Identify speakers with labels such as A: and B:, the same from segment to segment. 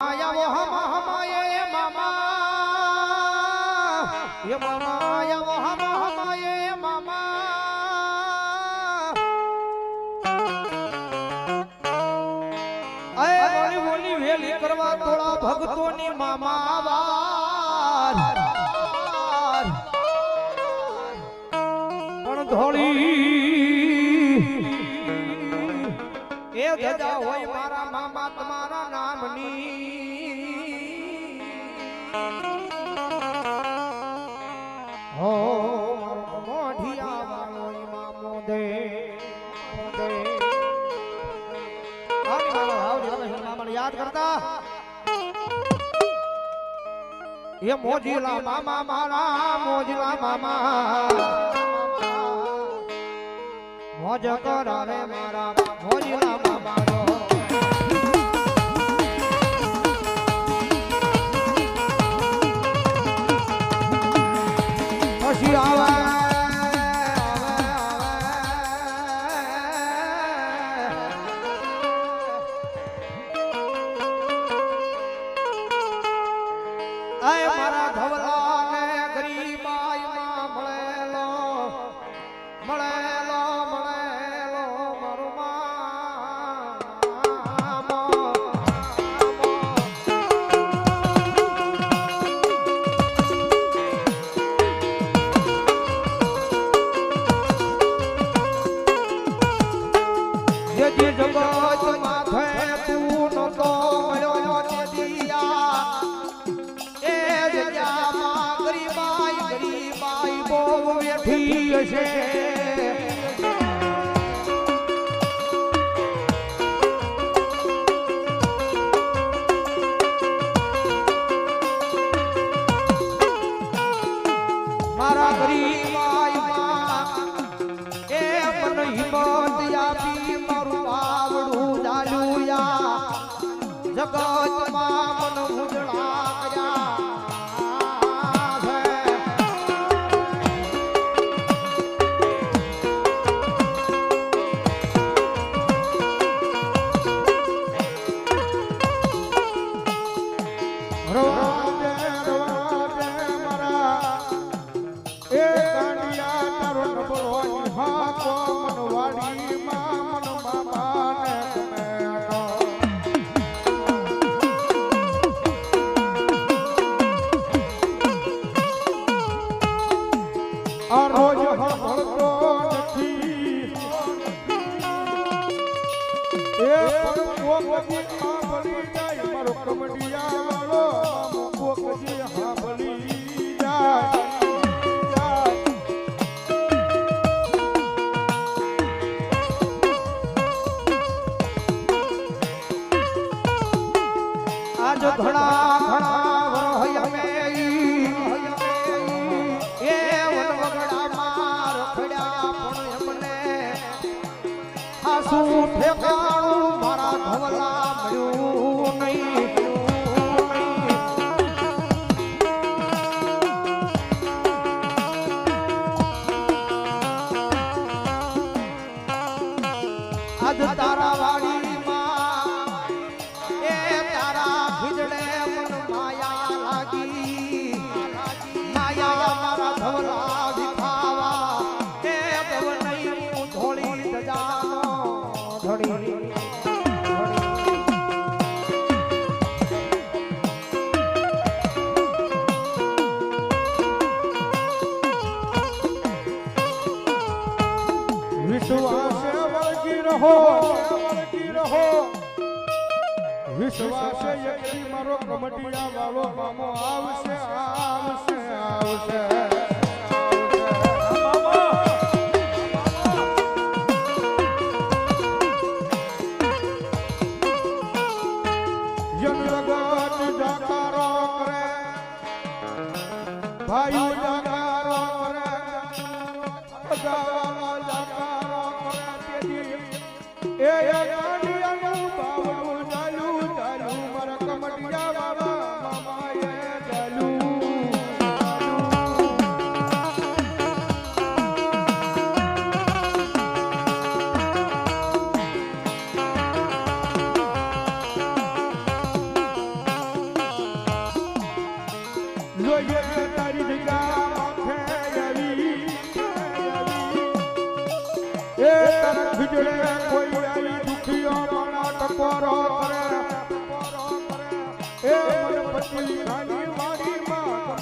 A: આયાવો હમ હમાયે મામા. એ મામા એ ધજા હોય મારા મામા તમારા નામની. હો મોઢિયા વાળો મામો દે યાદ કરતા. એ મોજીલા મામા મારા મોજીલા મામા. મોજ કરાવે મારા આય મારા ધવલાને હિંમત આપી મારું બાવડું જાલુયા જગતમાં મારો કમડિયા વાળો કોકજી સાંભળી જાય જાય. આજ ઘણા ઘણા વરહય મે એ વનવગડામાં રખડ્યા પણ એમને આસુ ઠેકાણું મારા ધવલા મળ્યું વિશ્વાસે યક્ષી મારો કમટિયા વાળો મામો આવશે આવશે આવશે.
B: હિજડે કોઈ આવી દુખિયો પણ ટકોરો કરે. એ મનપતિ ખાલી મારી માં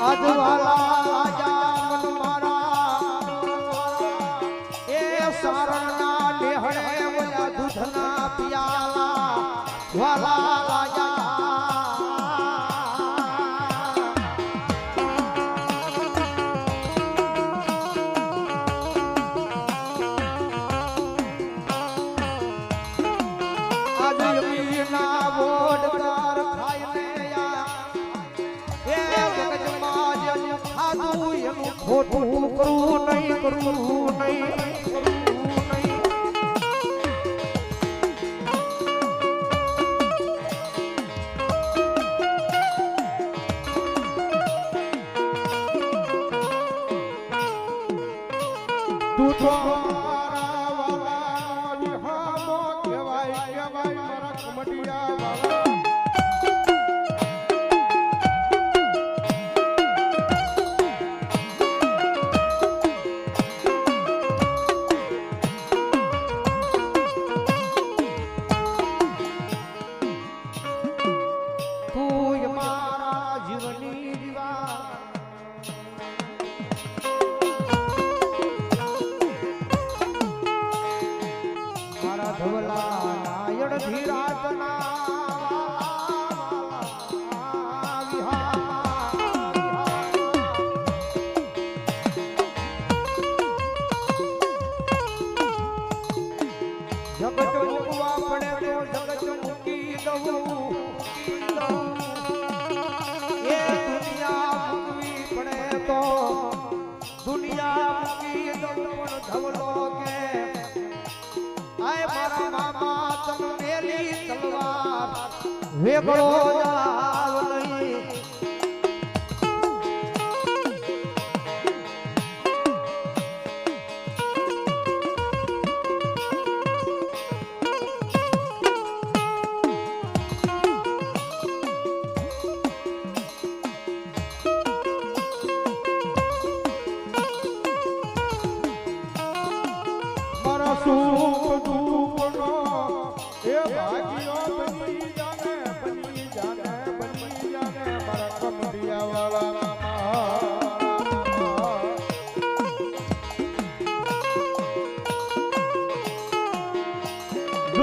A: આજવાલા ખોટું કરવું નહીં કરવું નહીં
B: કમટિયા
A: બાબા ધુવલાયણ ધીરાતના દુનિયા મૂકી દઉં પણ ધવલો વેગળો
B: જા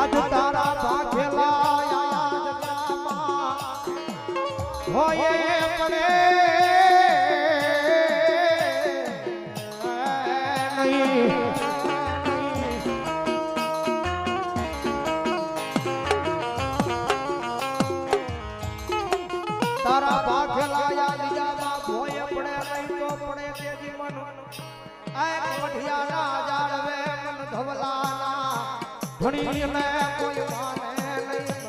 B: આજ
A: તારા ભાગેલા હોય ધણીને કોઈ માને નહીં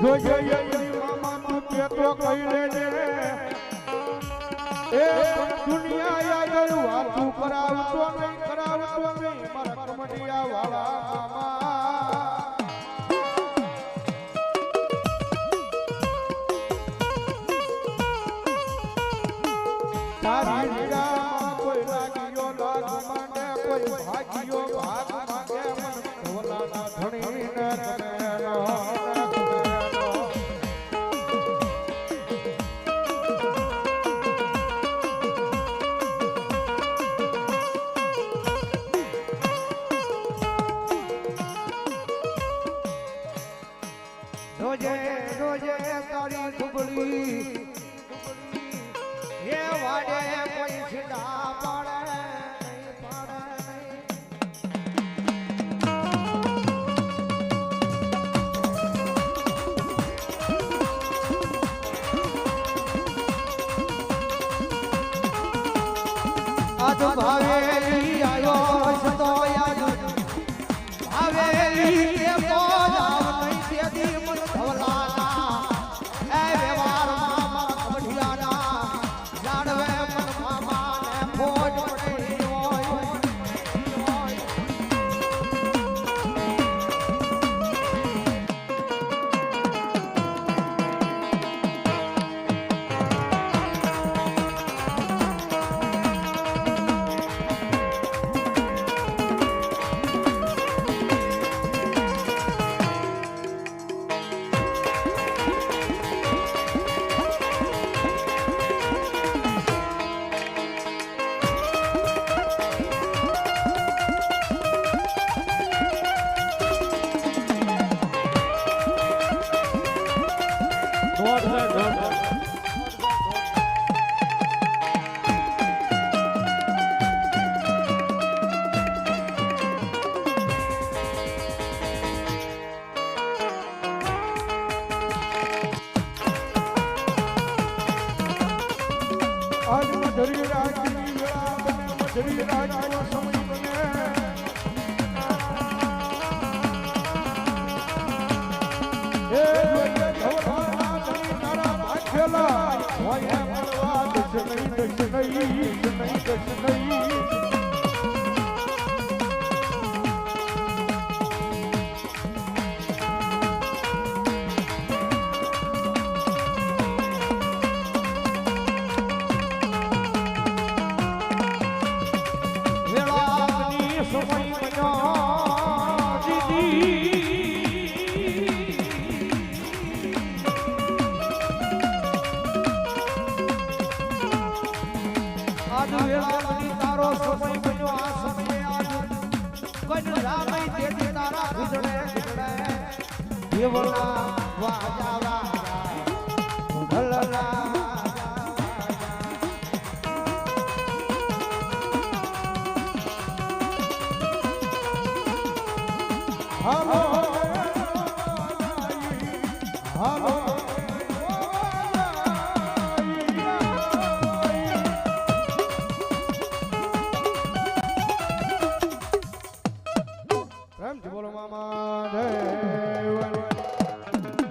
A: જો
B: જો જો મામા નો કે તો કહી દેજે એ દુનિયા આગળ વાતું કરાવતો નહીં કરાવતો નહીં મારા કમડિયા વાળા કોઈ લાગીયો લાગ માંગે કોઈ ભાગ્યો ભાગ માંગે ધણીને તમે નો,
A: રોજે તારી ઢુકડી હે વાડે કોઈ છડા પાડે. ભાવેલી આયો સતો યાદ ભાવેલી
B: દશ નહીં
A: દેવના વાજા વાજા